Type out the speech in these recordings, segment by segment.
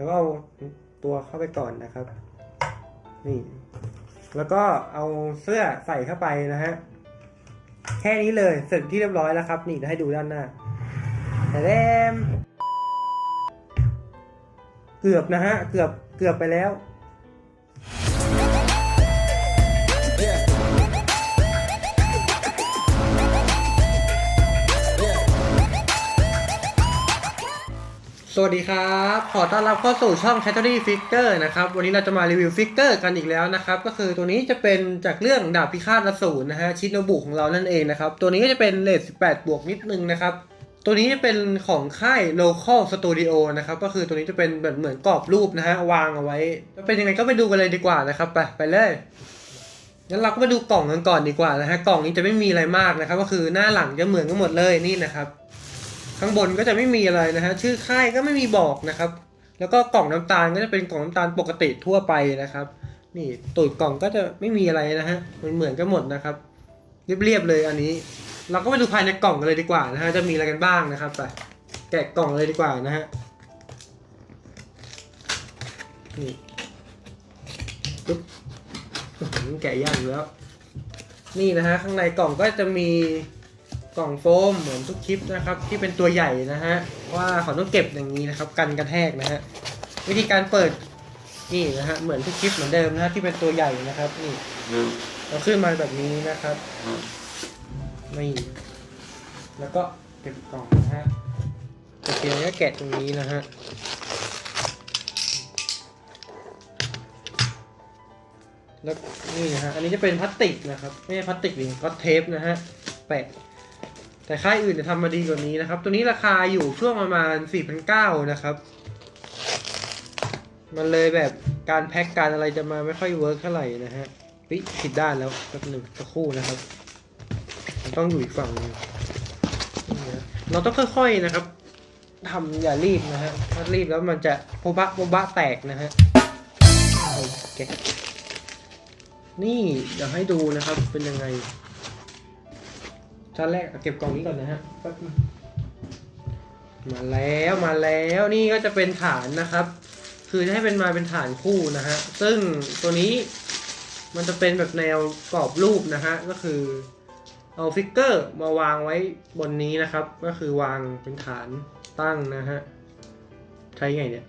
แล้วก็เอาตัวเข้าไปก่อนนะครับ นี่ แล้วก็เอาเสื้อใส่เข้าไปนะฮะ แค่นี้เลยเสร็จที่เรียบร้อยแล้วครับ นี่ให้ดูด้านหน้าแต่แดมเกือบนะฮะ เกือบ เกือบไปแล้ว สวัสดีครับ ขอต้อนรับเข้าสู่ช่อง c a t e r y Figure นะครับ วันนี้เราจะมารีวิวฟิกเกอร์กันอีกแล้วนะครับ ก็คือตัวนี้จะเป็นจากเรื่องดาบพิฆาตอสูรนะฮะ ชิโนบุของเรานั่นเองนะครับ ตัวนี้ก็จะเป็นเลท18 บวกนิดนึงนะครับ ตัวนี้จะเป็นของค่าย local studio นะครับ ก็คือตัวนี้จะเป็นแบบเหมือนกรอบรูปนะฮะ วางเอาไว้ จะเป็นยังไงก็ไปดูกันเลยดีกว่านะครับ ไปไปเลยงั้นเราก็มาดูกล่องกันก่อนดีกว่านะฮะ กล่องนี้จะไม่มีอะไรมากนะครับ ก็คือหน้าหลังจะเหมือนกันหมดเลยนี่นะครับ ข้างบนก็จะไม่มีอะไรนะฮะชื่อค่ายก็ไม่มีบอกนะครับ แล้วก็กล่องน้ำตาลก็จะเป็นกล่องน้ำตาลปกติทั่วไปนะครับ นี่ตูดกล่องก็จะไม่มีอะไรนะฮะมันเหมือนกันหมดนะครับ เรียบๆเลยอันนี้ เราก็ไปดูภายในกล่องกันเลยดีกว่านะฮะจะมีอะไรกันบ้างนะครับไปแกะกล่องเลยดีกว่านะฮะนี่ปึ๊บอื้อหือแกะยากอยู่แล้ว นี่นะฮะข้างในกล่องก็จะมี กล่องโฟมเหมือนทุกคลิปนะครับ ที่เป็นตัวใหญ่นะฮะว่าเขาต้องเก็บอย่างนี้นะครับ กันกระแทกนะฮะวิธีการเปิดนี่นะฮะเหมือนทุกคลิปเหมือนเดิมนะฮะที่เป็นตัวใหญ่นะครับนี่เราขึ้นมาแบบนี้นะครับนี่แล้วก็เก็บกล่องนะฮะโอเคก็แกะตรงนี้นะฮะแล้วนี่นะฮะ อันนี้จะเป็นพลาสติกนะครับ ไม่ใช่พลาสติกหรือก็เทปนะฮะ แปะ แต่ค่ายอื่นจะทำมาดีกว่านี้นะครับ ตัวนี้ราคาอยู่ช่วงประมาณ 4,900 นะครับ มันเลยแบบการแพ็กการอะไรจะมาไม่ค่อยเวิร์กเท่าไหร่นะฮะปิผิดด้านแล้วแป๊บหนึ่งสักคู่นะครับมันต้องอยู่อีกฝั่งนึงเราต้องค่อยๆนะครับทำอย่ารีบนะฮะ ถ้ารีบแล้วมันจะโบบะโบบะแตกนะฮะโอเคนี่เดี๋ยวให้ดูนะครับเป็นยังไง ชั้นแรกเอาเก็บกล่องนี้ก่อนนะฮะมาแล้วมาแล้วนี่ก็จะเป็นฐานนะครับ คือจะให้เป็นมาเป็นฐานคู่นะฮะซึ่งตัวนี้มันจะเป็นแบบแนวกรอบรูปนะฮะก็คือเอาฟิกเกอร์มาวางไว้บนนี้นะครับ ก็คือวางเป็นฐานตั้งนะฮะใช้ไงเนี่ย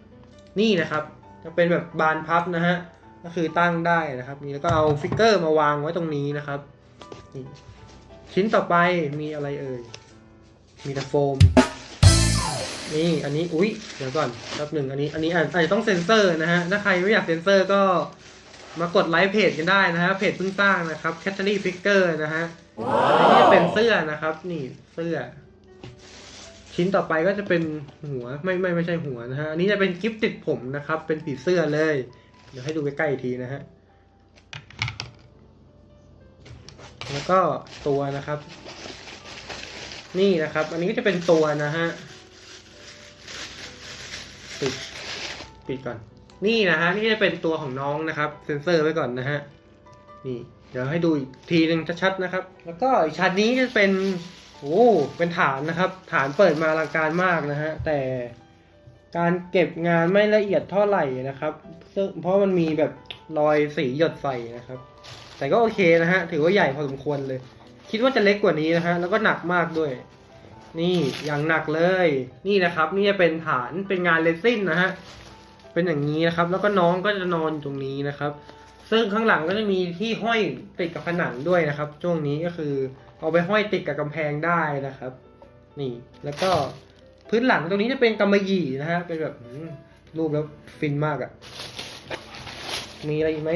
นี่นะครับจะเป็นแบบบานพับนะฮะก็คือตั้งได้นะครับ นี่แล้วก็เอาฟิกเกอร์มาวางไว้ตรงนี้นะครับนี่ ชิ้นต่อไปมีอะไรเอ่ย มีแต่โฟม นี่อันนี้ อุ้ยเดี๋ยวก่อนแป๊บหนึ่งอันนี้ อันนี้อาจจะต้องเซ็นเซอร์นะฮะ ถ้าใครไม่อยากเซ็นเซอร์ก็มากดไลค์เพจกันได้นะฮะ เพจเพิ่งสร้างนะครับ c a t e r y Figure นะฮะ อันนี้จะเป็นเสื้อนะครับ นี่เสื้อ ชิ้นต่อไปก็จะเป็นหัว ไม่ไม่ไม่ใช่หัวนะฮะ อันนี้จะเป็นกิฟติดผมนะครับ เป็นผีเสื้อเลย เดี๋ยวให้ดูใกล้ๆอีกทีนะฮะ แล้วก็ตัวนะครับ นี่นะครับ อันนี้ก็จะเป็นตัวนะฮะปิดปิดก่อน นี่นะฮะนี่จะเป็นตัวของน้องนะครับ เซ็นเซอร์ไว้ก่อนนะฮะนี่ เดี๋ยวให้ดูอีกทีหนึ่งชัดๆนะครับ แล้วก็อีกชั้นนี้จะเป็นโอ้เป็นฐานนะครับ ฐานเปิดมาอลังการมากนะฮะแต่การเก็บงานไม่ละเอียดเท่าไหร่นะครับซึ่งเพราะมันมีแบบรอยสีหยดใส่นะครับ แต่ก็โอเคนะฮะ ถือว่าใหญ่พอสมควรเลย คิดว่าจะเล็กกว่านี้นะฮะ แล้วก็หนักมากด้วย นี่อย่างหนักเลย นี่นะครับ นี่จะเป็นฐานเป็นงานเลซินนะฮะ เป็นอย่างนี้นะครับ แล้วก็น้องก็จะนอนอยู่ตรงนี้นะครับ ซึ่งข้างหลังก็จะมีที่ห้อยติดกับผนังด้วยนะครับ ช่วงนี้ก็คือเอาไปห้อยติดกับกำแพงได้นะครับ นี่ แล้วก็พื้นหลังตรงนี้จะเป็นกำมะหยี่นะฮะ เป็นแบบรูปแล้วฟินมากอะ่ะ มีอะไรอีกไหม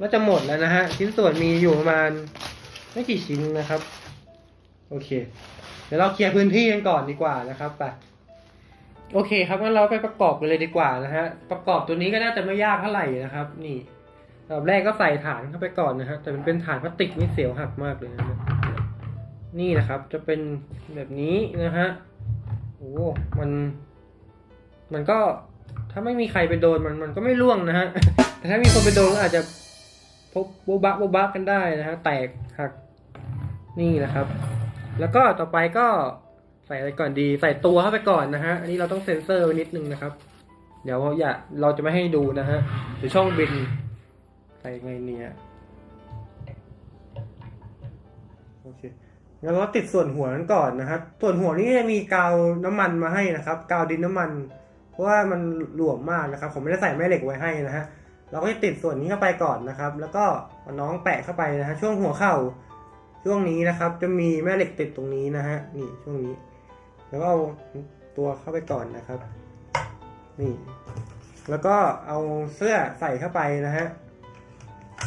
น่าจะหมดแล้วนะฮะ ชิ้นส่วนมีอยู่ประมาณไม่กี่ชิ้นนะครับ โอเค เดี๋ยวเราเคลียร์พื้นที่กันก่อนดีกว่านะครับไปโอเคครับงั้นเราไปประกอบกันเลยดีกว่านะฮะ ประกอบตัวนี้ก็น่าจะไม่ยากเท่าไหร่นะครับ นี่อันดับแรกก็ใส่ฐานเข้าไปก่อนนะฮะแต่มันเป็นฐานพลาสติกนี่เสียวหักมากเลยนะนี่นะครับ จะเป็นแบบนี้นะฮะโอ้มัน มันก็ถ้าไม่มีใครไปโดนมันมันก็ไม่ร่วงนะฮะแต่ถ้ามีคนไปโดนก็อาจจะ บโบบะโบบะกันได้นะฮะแตกหักนี่นะครับ แล้วก็ต่อไปก็ใส่อะไรก่อนดี ใส่ตัวเข้าไปก่อนนะฮะอันนี้เราต้องเซ็นเซอร์ไว้นิดนึงนะครับ เดี๋ยวอย่าเราจะไม่ให้ดูนะฮะเดี๋ยวช่องบินใส่ไงเนี่ยโอเคงั้นเราติดส่วนหัวนั้นก่อนนะครับ ส่วนหัวนี้จะมีกาวน้ำมันมาให้นะครับ กาวดินน้ำมัน เพราะว่ามันหลวมมากนะครับ ผมไม่ได้ใส่แม่เหล็กไว้ให้นะฮะ เราก็จะติดส่วนนี้เข้าไปก่อนนะครับ แล้วก็น้องแปะเข้าไปนะฮะช่วงหัวเข่าช่วงนี้นะครับ จะมีแม่เหล็กติดตรงนี้นะฮะนี่ช่วงนี้ แล้วก็เอาตัวเข้าไปก่อนนะครับ นี่ แล้วก็เอาเสื้อใส่เข้าไปนะฮะ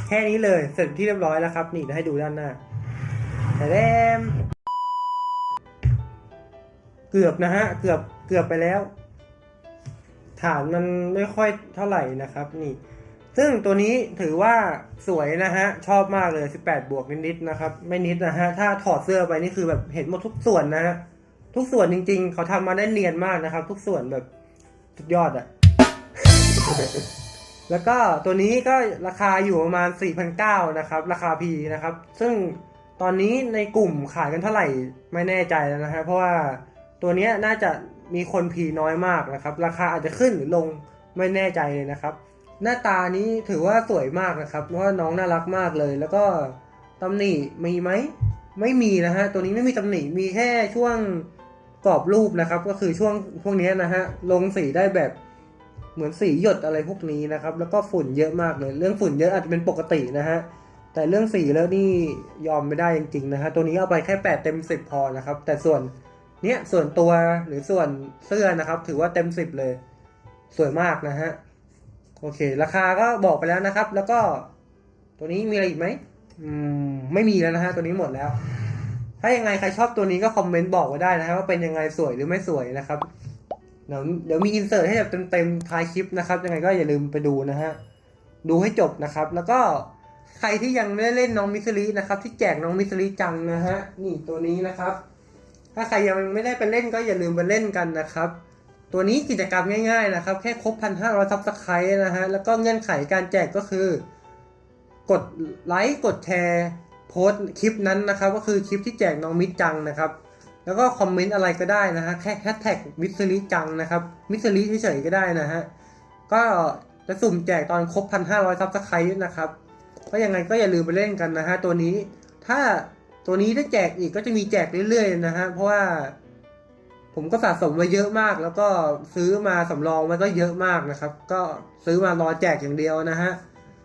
แค่นี้เลยเสร็จที่เรียบร้อยแล้วครับ นี่ให้ดูด้านหน้าแต่แดมเกือบนะฮะเกือบเกือบไปแล้ว ฐานมันไม่ค่อยเท่าไหร่นะครับ นี่ ซึ่งตัวนี้ถือว่าสวยนะฮะ ชอบมากเลย 18 บวกนิดๆนะครับ ไม่นิดนะฮะ ถ้าถอดเสื้อไปนี่คือแบบเห็นหมดทุกส่วนนะฮะ ทุกส่วนจริงๆ เขาทำมาได้เนียนมากนะครับ ทุกส่วนแบบสุดยอดอะแล้วก็ตัวนี้ก็ราคาอยู่ประมาณ 4,900นะครับ ราคา P นะครับ ซึ่งตอนนี้ในกลุ่มขายกันเท่าไหร่ไม่แน่ใจแล้วนะฮะ เพราะว่าตัวเนี้ยน่าจะมีคน P น้อยมากนะครับ ราคาอาจจะขึ้นหรือลงไม่แน่ใจเลยนะครับ หน้าตานี้ถือว่าสวยมากนะครับ เพราะว่าน้องน่ารักมากเลย แล้วก็ตำหนิมีไหม ไม่มีนะฮะ ตัวนี้ไม่มีตำหนิ มีแค่ช่วงกรอบรูปนะครับ ก็คือช่วงพวกนี้นะฮะ ลงสีได้แบบเหมือนสีหยดอะไรพวกนี้นะครับ แล้วก็ฝุ่นเยอะมากเลย เรื่องฝุ่นเยอะอาจจะเป็นปกตินะฮะ แต่เรื่องสีแล้วนี่ยอมไม่ได้จริงๆนะฮะ ตัวนี้เอาไปแค่แปดเต็มสิบพอนะครับ แต่ส่วนเนี้ยส่วนตัวหรือส่วนเสื้อนะครับ ถือว่าเต็มสิบเลย สวยมากนะฮะ โอเค ราคาก็บอกไปแล้วนะครับ แล้วก็ตัวนี้มีอะไรอีกไหมอืมไม่มีแล้วนะฮะตัวนี้หมดแล้ว ถ้ายังไงใครชอบตัวนี้ก็คอมเมนต์บอกไว้ได้นะฮะว่าเป็นยังไงสวยหรือไม่สวยนะครับเดี๋ยวเดี๋ยวมีอินเสิร์ตให้แบบเต็มๆท้ายคลิปนะครับ ยังไงก็อย่าลืมไปดูนะฮะดูให้จบนะครับ แล้วก็ใครที่ยังไม่ได้เล่นน้องมิสลินะครับ ที่แจกน้องมิสลิจังนะฮะนี่ตัวนี้นะครับ ถ้าใครยังไม่ได้ไปเล่นก็อย่าลืมไปเล่นกันนะครับ ตัวนี้กิจกรรมง่ายๆนะครับ แค่ครบพันห้าร้อยซับสไครต์นะฮะ แล้วก็เงื่อนไขการแจกก็คือ กดไลค์กดแชร์โพสต์คลิปนั้นนะครับ ก็คือคลิปที่แจกน้องมิตรจังนะครับ แล้วก็คอมเมนต์อะไรก็ได้นะฮะ แค่แฮชแท็กมิสลิจังนะครับ มิสลิเฉยๆก็ได้นะฮะ ก็จะสุ่มแจกตอนครบพันห้าร้อยซับสไครต์นะครับ ก็ยังไงก็อย่าลืมไปเล่นกันนะฮะตัวนี้ ถ้าตัวนี้ได้แจกอีกก็จะมีแจกเรื่อยๆนะฮะ เพราะว่า ผมก็สะสมมาเยอะมาก แล้วก็ซื้อมาสำรองมันก็เยอะมากนะครับ ก็ซื้อมารอแจกอย่างเดียวนะฮะ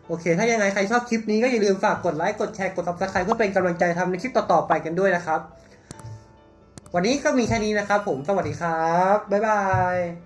โอเค ถ้ายังไงใครชอบคลิปนี้ก็อย่าลืมฝากกดไลค์กดแชร์กด subscribe เพื่อเป็นกำลังใจทำในคลิปต่อๆไปกันด้วยนะครับ วันนี้ก็มีแค่นี้นะครับ ผมสวัสดีครับบ๊ายบาย